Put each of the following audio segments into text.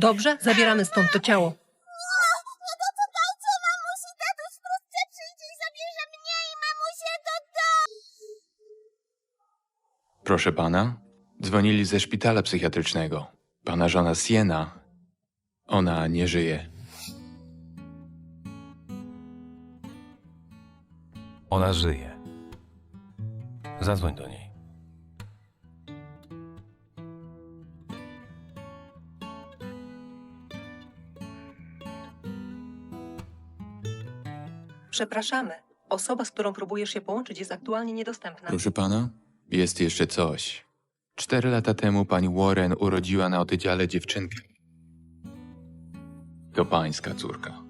Dobrze? Zabieramy stąd to ciało. Nie dotykajcie mamusi, tatuś wkrótce przyjdzie i zabierze mnie i mamusię do domu. Proszę pana, dzwonili ze szpitala psychiatrycznego. Pana żona Siena, ona nie żyje. Ona żyje. Zadzwoń do niej. Przepraszamy. Osoba, z którą próbujesz się połączyć, jest aktualnie niedostępna. Proszę pana, jest jeszcze coś. Cztery lata temu pani Warren urodziła na oddziale dziewczynkę. To pańska córka.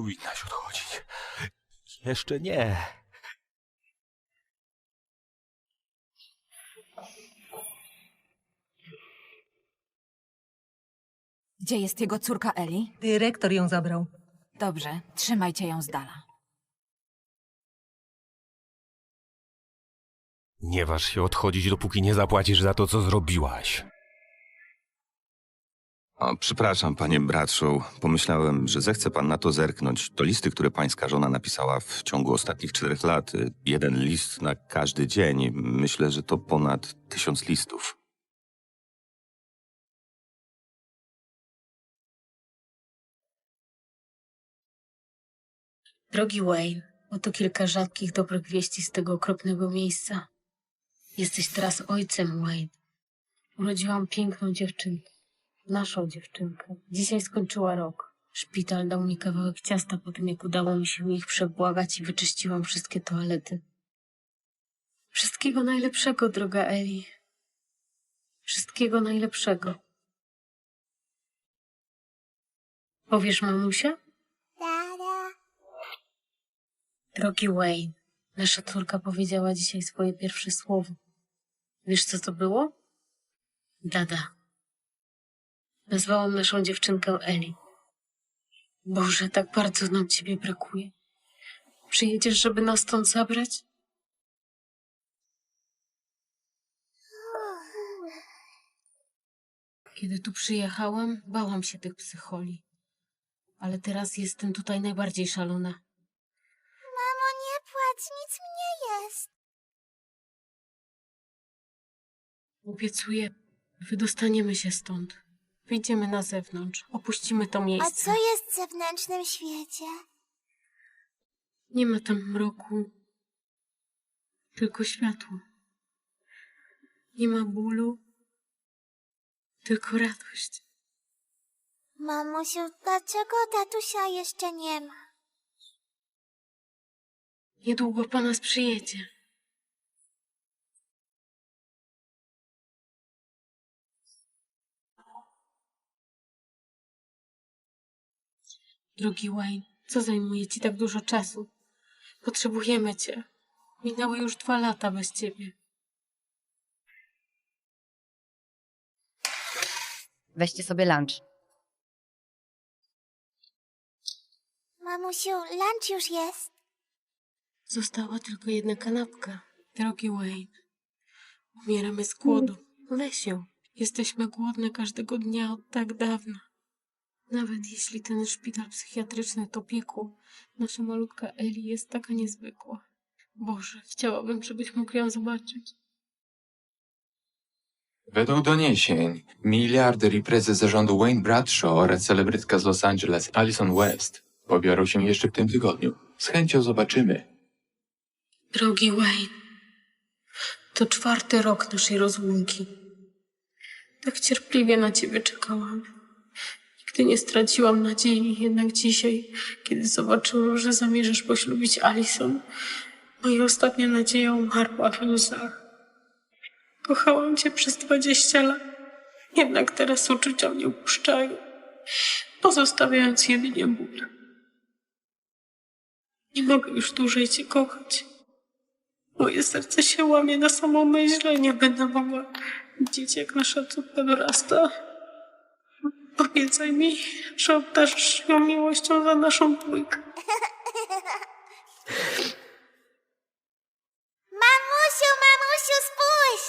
Powinnaś odchodzić. Jeszcze nie. Gdzie jest jego córka Eli? Dyrektor ją zabrał. Dobrze, trzymajcie ją z dala. Nie waż się odchodzić, dopóki nie zapłacisz za to, co zrobiłaś. O, przepraszam, panie Bradshaw. Pomyślałem, że zechce pan na to zerknąć. To listy, które pańska żona napisała w ciągu ostatnich czterech lat. Jeden list na każdy dzień. Myślę, że to ponad tysiąc listów. Drogi Wayne, oto kilka rzadkich dobrych wieści z tego okropnego miejsca. Jesteś teraz ojcem, Wayne. Urodziłam piękną dziewczynkę. Naszą dziewczynkę. Dzisiaj skończyła rok. Szpital dał mi kawałek ciasta po tym, jak udało mi się ich przebłagać i wyczyściłam wszystkie toalety. Wszystkiego najlepszego, droga Eli. Wszystkiego najlepszego. Powiesz mamusia? Dada. Drogi Wayne, nasza córka powiedziała dzisiaj swoje pierwsze słowo. Wiesz, co to było? Dada. Nazwałam naszą dziewczynkę Eli. Boże, tak bardzo nam ciebie brakuje. Przyjedziesz, żeby nas stąd zabrać? Kiedy tu przyjechałam, bałam się tych psycholi. Ale teraz jestem tutaj najbardziej szalona. Mamo, nie płacz, nic mi nie jest. Obiecuję, wydostaniemy się stąd. Wyjdziemy na zewnątrz, opuścimy to A miejsce. co jest w zewnętrznym świecie? Nie ma tam mroku, tylko światło. Nie ma bólu, tylko radość. Mamusiu, dlaczego tatusia jeszcze nie ma? Niedługo po nas przyjedzie. Drogi Wayne, co zajmuje ci tak dużo czasu? Potrzebujemy cię. Minęły już dwa lata bez ciebie. Weźcie sobie lunch. Mamusiu, lunch już jest. Została tylko jedna kanapka. Drogi Wayne, umieramy z głodu. Weź ją. Jesteśmy głodne każdego dnia od tak dawna. Nawet jeśli ten szpital psychiatryczny to piekło, nasza malutka Eli jest taka niezwykła. Boże, chciałabym, żebyś mógł ją zobaczyć. Według doniesień, miliarder i prezes zarządu Wayne Bradshaw oraz celebrytka z Los Angeles Alison West pobiorą się jeszcze w tym tygodniu. Z chęcią zobaczymy. Drogi Wayne, to czwarty rok naszej rozłąki. Tak cierpliwie na ciebie czekałam. Nigdy nie straciłam nadziei, jednak dzisiaj, kiedy zobaczyłam, że zamierzasz poślubić Alison, moja ostatnia nadzieja umarła w łzach. Kochałam cię przez dwadzieścia lat, jednak teraz uczucia mnie opuszczają, pozostawiając jedynie ból. Nie mogę już dłużej cię kochać. Moje serce się łamie na samą myśl, nie będę mogła Dzieciak nasza córka dorasta. Obiecaj mi, że obdarzysz ją miłością za naszą dwójkę. Mamusiu, mamusiu, spójrz!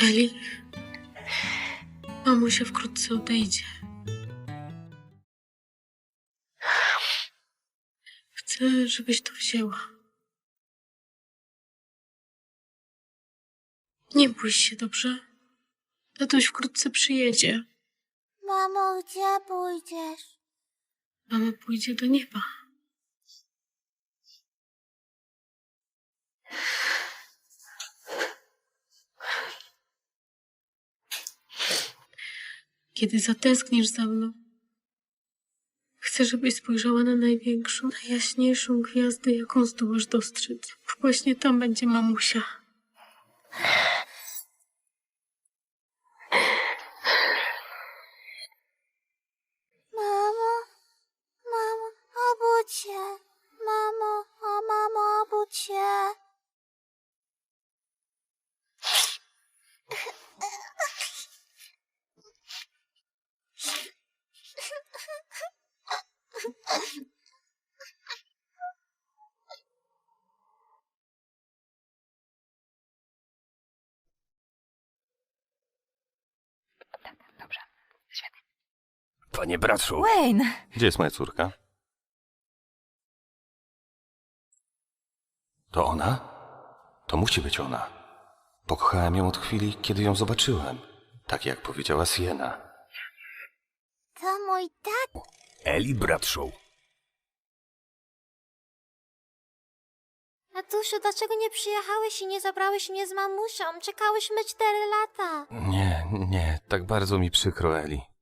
Eli, mamusia wkrótce odejdzie. Chcę, żebyś to wzięła. Nie bój się, dobrze? Tatuś wkrótce przyjedzie. Mamo, gdzie pójdziesz? Mama pójdzie do nieba. Kiedy zatęsknisz za mną, chcę, żebyś spojrzała na największą, najjaśniejszą gwiazdę, jaką zdołasz dostrzec. Bo Właśnie tam będzie mamusia. Panie Bradshaw, Wayne! Gdzie jest moja córka? To ona? To musi być ona. Pokochałem ją od chwili, kiedy ją zobaczyłem. Tak jak powiedziała Siena. To mój tata. Eli Bradshaw. Tatusiu, dlaczego nie przyjechałeś i nie zabrałeś mnie z mamusią? Czekałyśmy cztery lata. Nie, nie, tak bardzo mi przykro, Eli.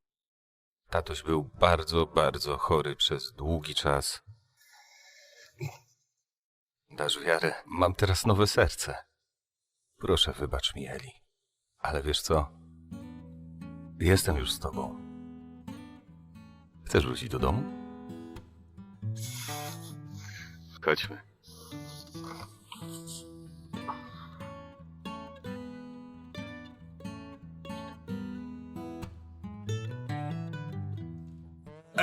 Tatuś był bardzo, bardzo chory przez długi czas. Dasz wiarę, mam teraz nowe serce. Proszę, wybacz mi, Eli. Ale wiesz co? Jestem już z tobą. Chcesz wrócić do domu? Chodźmy.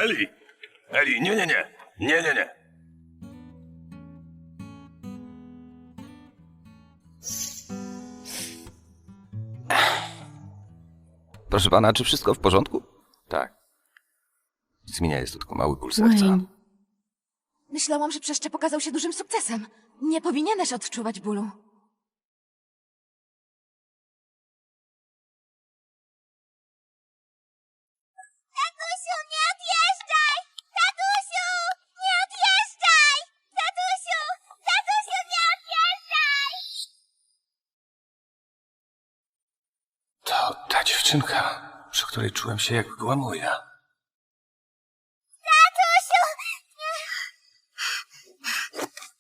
Eli! Eli, nie, nie, nie! Nie, nie, nie! Proszę pana, czy wszystko w porządku? Tak. Zmienia jest to tylko mały ból serca. Wayne. Myślałam, że przeszczep okazał się dużym sukcesem. Nie powinieneś odczuwać bólu. Dziewczynka, przy której czułem się jak była moja. Tatusiu, nie...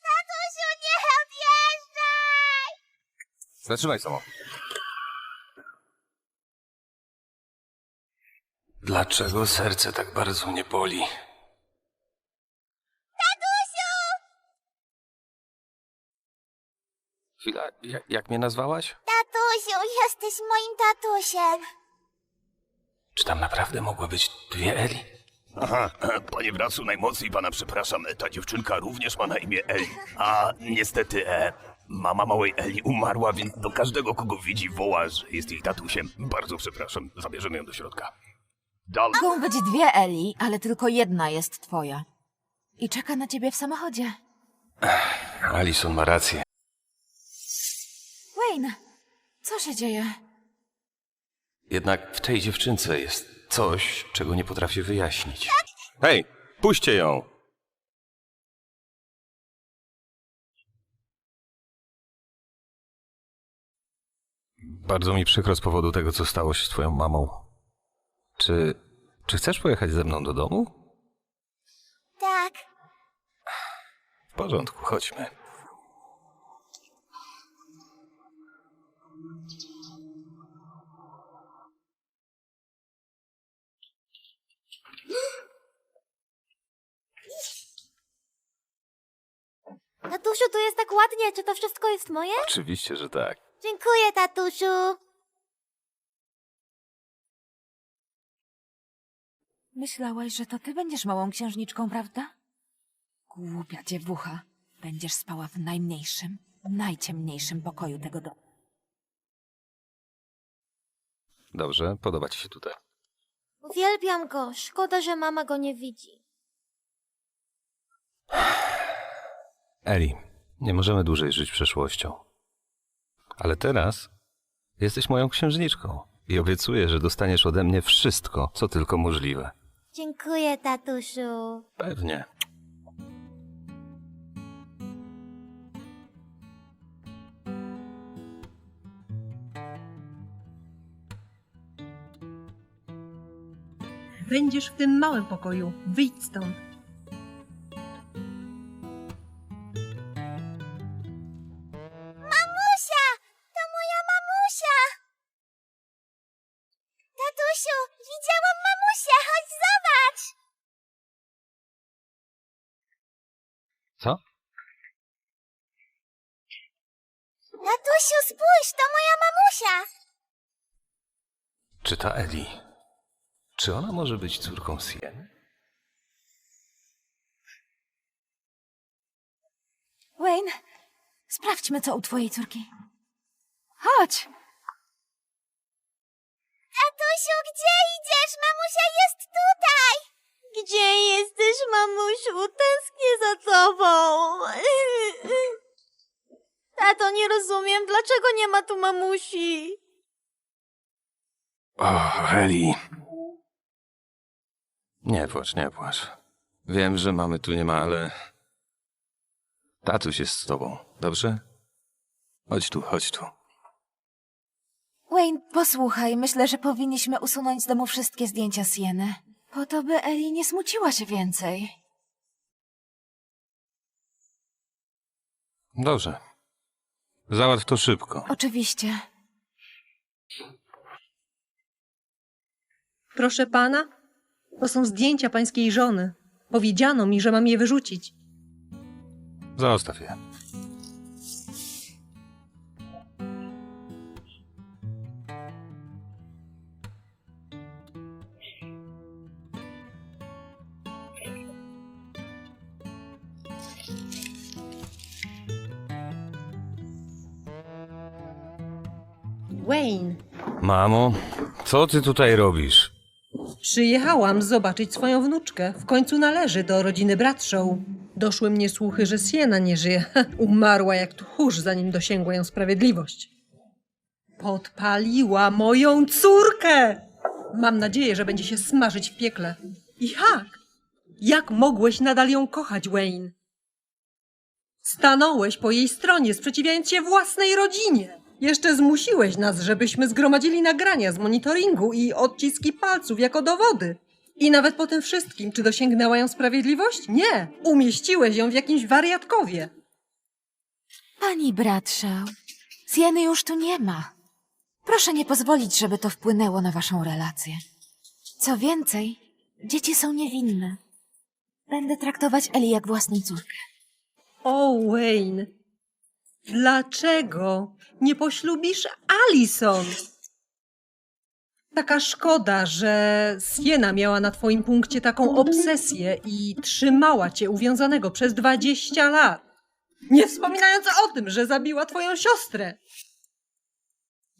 Tatusiu, nie odjeżdżaj! Zatrzymaj samochód. Dlaczego serce tak bardzo mnie boli? Tatusiu! Chwila, jak, jak mnie nazwałaś? Tatusiu, jesteś moim tatusiem. Czy tam naprawdę mogły być dwie Eli? Aha, panie Bradshaw, najmocniej pana przepraszam. Ta dziewczynka również ma na imię Eli. A niestety, e, mama małej Eli umarła, więc do każdego, kogo widzi, woła, że jest jej tatusiem. Bardzo przepraszam, zabierzemy ją do środka. Dalej. Mogą być dwie Eli, ale tylko jedna jest twoja. I czeka na ciebie w samochodzie. Alison ma rację. Wayne, co się dzieje? Jednak w tej dziewczynce jest coś, czego nie potrafię wyjaśnić. Hej, puśćcie ją! Bardzo mi przykro z powodu tego, co stało się z twoją mamą. Czy, czy chcesz pojechać ze mną do domu? Tak. W porządku, chodźmy. Tatusiu, tu jest tak ładnie. Czy to wszystko jest moje? Oczywiście, że tak. Dziękuję, tatusiu. Myślałaś, że to ty będziesz małą księżniczką, prawda? Głupia dziewucha. Będziesz spała w najmniejszym, najciemniejszym pokoju tego domu. Dobrze, podoba ci się tutaj. Uwielbiam go. Szkoda, że mama go nie widzi. Eli, nie możemy dłużej żyć przeszłością. Ale teraz jesteś moją księżniczką i obiecuję, że dostaniesz ode mnie wszystko, co tylko możliwe. Dziękuję, tatusiu. Pewnie. Będziesz w tym małym pokoju. Wyjdź stąd. Tatusiu, spójrz, to moja mamusia. Czy ta Eli? Czy ona może być córką Sieny? Wayne, sprawdźmy, co u twojej córki. Chodź! Tatusiu, gdzie idziesz? Mamusia jest tutaj! Gdzie jesteś, mamusiu? Tęsknię za tobą. Tato, nie rozumiem, dlaczego nie ma tu mamusi? O, Eli. Nie płacz, nie płacz. Wiem, że mamy tu nie ma, ale... Tatuś jest z tobą, dobrze? Chodź tu, chodź tu. Wayne, posłuchaj, myślę, że powinniśmy usunąć z domu wszystkie zdjęcia Sieny. Po to, by Eli nie smuciła się więcej. Dobrze. Załatw to szybko. Oczywiście. Proszę pana, to są zdjęcia pańskiej żony. Powiedziano mi, że mam je wyrzucić. Zostaw je. Wayne, Mamo, co ty tutaj robisz? przyjechałam zobaczyć swoją wnuczkę. W końcu należy do rodziny Bradshaw. Doszły mnie słuchy, że Siena nie żyje. Umarła jak tchórz, zanim dosięgła ją sprawiedliwość. Podpaliła moją córkę! Mam nadzieję, że będzie się smażyć w piekle. Jak? Jak mogłeś nadal ją kochać, Wayne? Stanąłeś po jej stronie, sprzeciwiając się własnej rodzinie. Jeszcze zmusiłeś nas, żebyśmy zgromadzili nagrania z monitoringu i odciski palców jako dowody. I nawet po tym wszystkim, czy dosięgnęła ją sprawiedliwość? Nie! Umieściłeś ją w jakimś wariatkowie. Pani Bradshaw, Sieny już tu nie ma. Proszę nie pozwolić, żeby to wpłynęło na waszą relację. Co więcej, dzieci są niewinne. Będę traktować Eli jak własną córkę. O, Wayne, dlaczego nie poślubisz Alison? Taka szkoda, że Siena miała na twoim punkcie taką obsesję i trzymała cię uwiązanego przez 20 lat. Nie wspominając o tym, że zabiła twoją siostrę.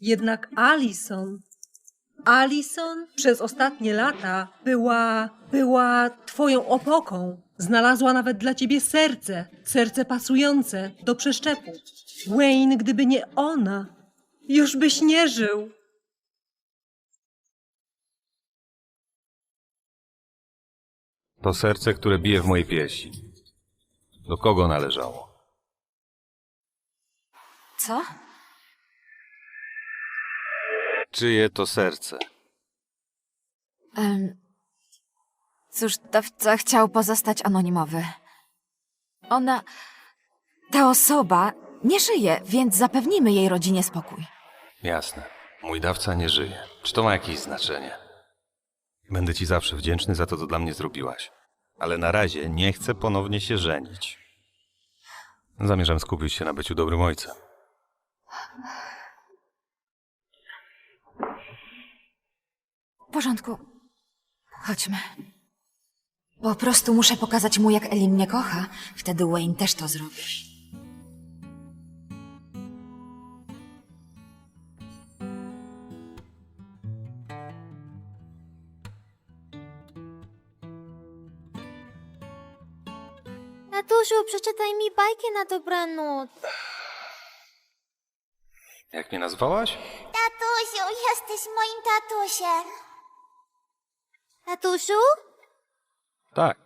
Jednak Alison, Alison przez ostatnie lata była, była twoją opoką. Znalazła nawet dla ciebie serce, serce pasujące do przeszczepu. Wayne, gdyby nie ona, już byś nie żył. To serce, które bije w mojej piersi. Do kogo należało? Co? Czyje to serce? Em, cóż, dawca chciał pozostać anonimowy. Ona. Ta osoba nie żyje, więc zapewnimy jej rodzinie spokój. Jasne. Mój dawca nie żyje. Czy to ma jakieś znaczenie? Będę ci zawsze wdzięczny za to, co dla mnie zrobiłaś. Ale na razie nie chcę ponownie się żenić. Zamierzam skupić się na byciu dobrym ojcem. W porządku. Chodźmy. Po prostu muszę pokazać mu, jak Eli mnie kocha. Wtedy Wayne też to zrobi. Tatusiu, przeczytaj mi bajkę na dobranoc. Jak mnie nazwałaś? Tatusiu, jesteś moim tatusiem. Tatusiu? Tak.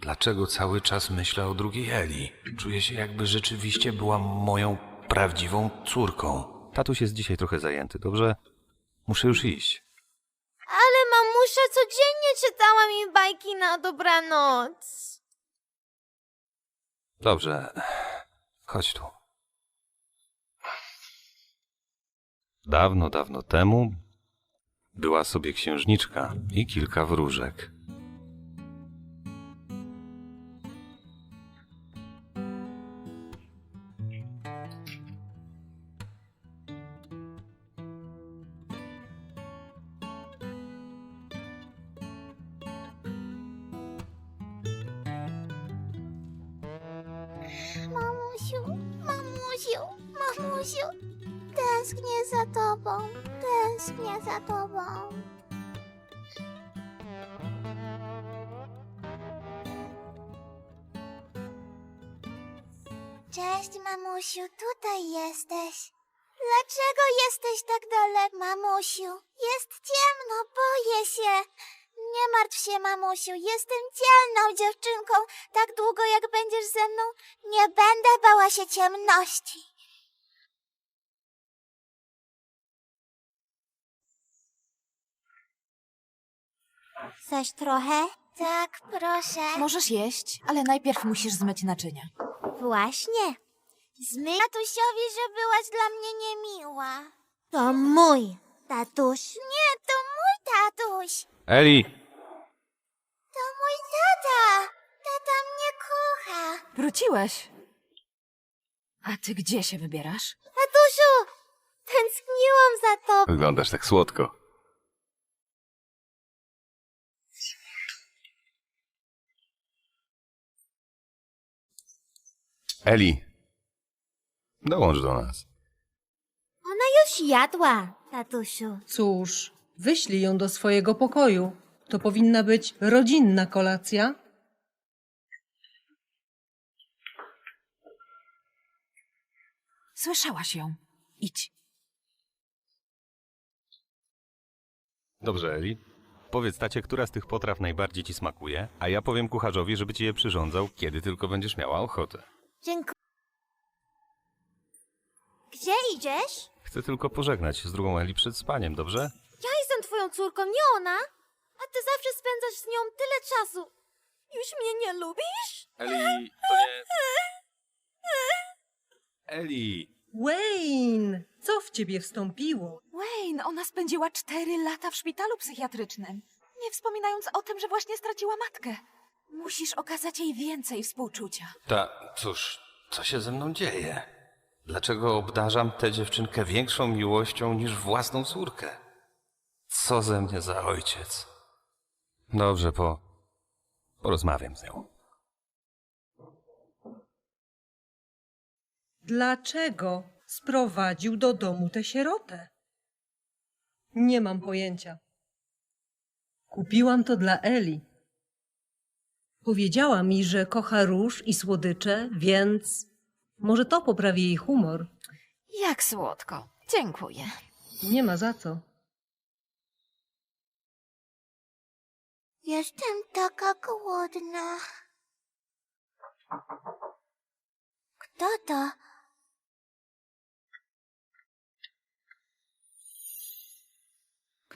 Dlaczego cały czas myślę o drugiej Eli? Czuję się, jakby rzeczywiście była moją prawdziwą córką. Tatuś jest dzisiaj trochę zajęty, dobrze? Muszę już iść. Ale mamusia codziennie czytała mi bajki na dobranoc. Dobrze. Chodź tu. Dawno, dawno temu była sobie księżniczka i kilka wróżek. Mamusiu, mamusiu, mamusiu. Tęsknię za tobą, tęsknię za tobą. Cześć, mamusiu, tutaj jesteś. Dlaczego jesteś tak daleko, mamusiu? Jest ciemno, boję się. Nie martw się, mamusiu, jestem dzielną dziewczynką. Tak długo jak będziesz ze mną, nie będę bała się ciemności. Chcesz trochę? Tak, proszę. Możesz jeść, ale najpierw musisz zmyć naczynia. Właśnie. Zmyj tatusiowi, że byłaś dla mnie niemiła. To mój tatuś. Nie, to mój tatuś. Eli! To mój tata. Tata mnie kocha. Wróciłeś. A ty gdzie się wybierasz? Tatusiu, tęskniłam za tobą. Wyglądasz tak słodko. Eli, dołącz do nas. Ona już jadła, tatusiu. Cóż, wyślij ją do swojego pokoju. To powinna być rodzinna kolacja. Słyszałaś ją. Idź. Dobrze, Eli. Powiedz tacie, która z tych potraw najbardziej ci smakuje, a ja powiem kucharzowi, żeby ci je przyrządzał, kiedy tylko będziesz miała ochotę. Dziękuję. Gdzie idziesz? Chcę tylko pożegnać się z drugą Eli przed spaniem, dobrze? Ja jestem twoją córką, nie ona. A ty zawsze spędzasz z nią tyle czasu. Już mnie nie lubisz? Eli, to nie... Eli! Wayne, co w ciebie wstąpiło? Wayne, ona spędziła cztery lata w szpitalu psychiatrycznym. Nie wspominając o tym, że właśnie straciła matkę. Musisz okazać jej więcej współczucia. Ta, cóż, co się ze mną dzieje? Dlaczego obdarzam tę dziewczynkę większą miłością niż własną córkę? Co ze mnie za ojciec? Dobrze, po... porozmawiam z nią. Dlaczego sprowadził do domu tę sierotę? Nie mam pojęcia. Kupiłam to dla Eli. Powiedziała mi, że kocha róż i słodycze, więc może to poprawi jej humor. Jak słodko. Dziękuję. Nie ma za co. Jestem taka głodna. Kto to?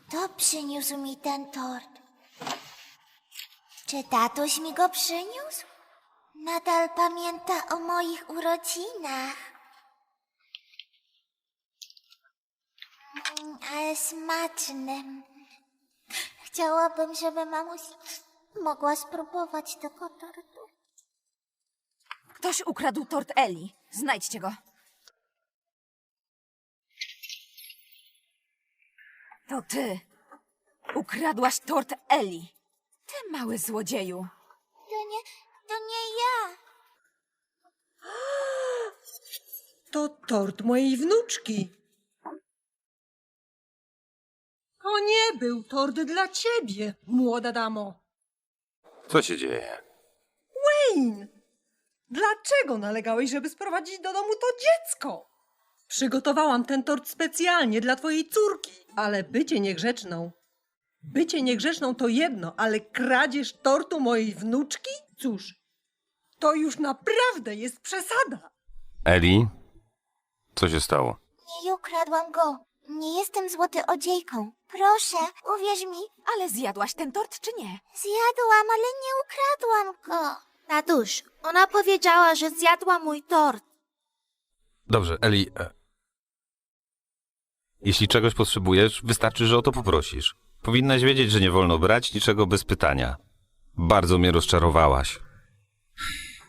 Kto przyniósł mi ten tort? Czy tatuś mi go przyniósł? Nadal pamięta o moich urodzinach. Mm, Ale smacznym. Chciałabym, żeby mamuś mogła spróbować tego tortu. Ktoś ukradł tort Eli. Znajdźcie go. To ty. Ukradłaś tort Eli. Ty mały złodzieju. To nie, to nie ja. To tort mojej wnuczki. To nie był tort dla ciebie, młoda damo. Co się dzieje? Wayne! Dlaczego nalegałeś, żeby sprowadzić do domu to dziecko? Przygotowałam ten tort specjalnie dla twojej córki, ale bycie niegrzeczną. Bycie niegrzeczną to jedno, ale kradzież tortu mojej wnuczki? Cóż, to już naprawdę jest przesada. Eli? Co się stało? Nie ukradłam go. Nie jestem złotoodziejką. Proszę, uwierz mi, Ale zjadłaś ten tort, czy nie? zjadłam, ale nie ukradłam go. Tatuś, ona powiedziała, że zjadła mój tort. Dobrze, Eli. E... Jeśli czegoś potrzebujesz, wystarczy, że o to poprosisz. Powinnaś wiedzieć, że nie wolno brać niczego bez pytania. Bardzo mnie rozczarowałaś.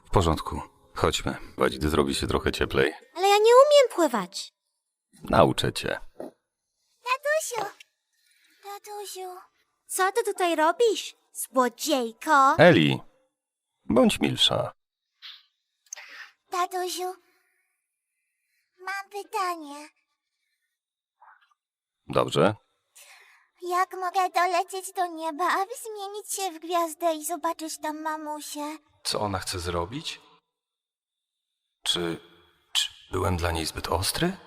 W porządku, chodźmy. Chyba gdy zrobi się trochę cieplej. Ale ja nie umiem pływać. Nauczę cię. Tatusiu! Tatusiu! Co ty tutaj robisz, złodziejko? Eli, bądź milsza. Tatusiu, mam pytanie. Dobrze? Jak mogę dolecieć do nieba, aby zmienić się w gwiazdę i zobaczyć tam mamusię? Co ona chce zrobić? Czy. Czy byłem dla niej zbyt ostry?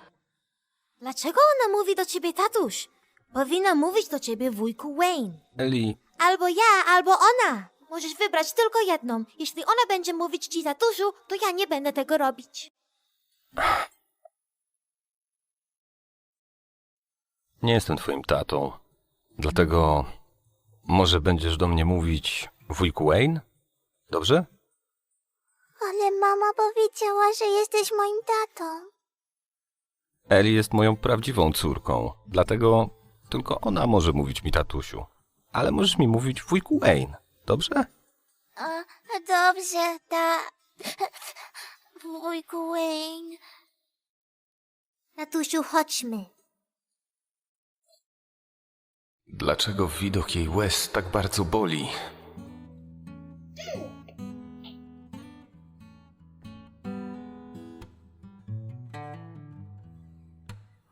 Dlaczego ona mówi do ciebie tatuś? Powinna mówić do ciebie wujku Wayne. Eli, Albo ja, albo ona. Możesz wybrać tylko jedną. Jeśli ona będzie mówić ci tatusiu, to ja nie będę tego robić. Nie jestem twoim tatą. Dlatego. Może będziesz do mnie mówić wujku Wayne? Dobrze? Ale mama powiedziała, że jesteś moim tatą. Eli jest moją prawdziwą córką, dlatego tylko ona może mówić mi tatusiu. Ale możesz mi mówić wujku Wayne, dobrze? A, dobrze, ta... Wujku Wayne. Tatusiu, chodźmy. Dlaczego widok jej łez tak bardzo boli?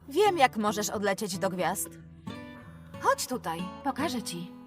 Wiem, jak możesz odlecieć do gwiazd. Chodź tutaj, pokażę ci.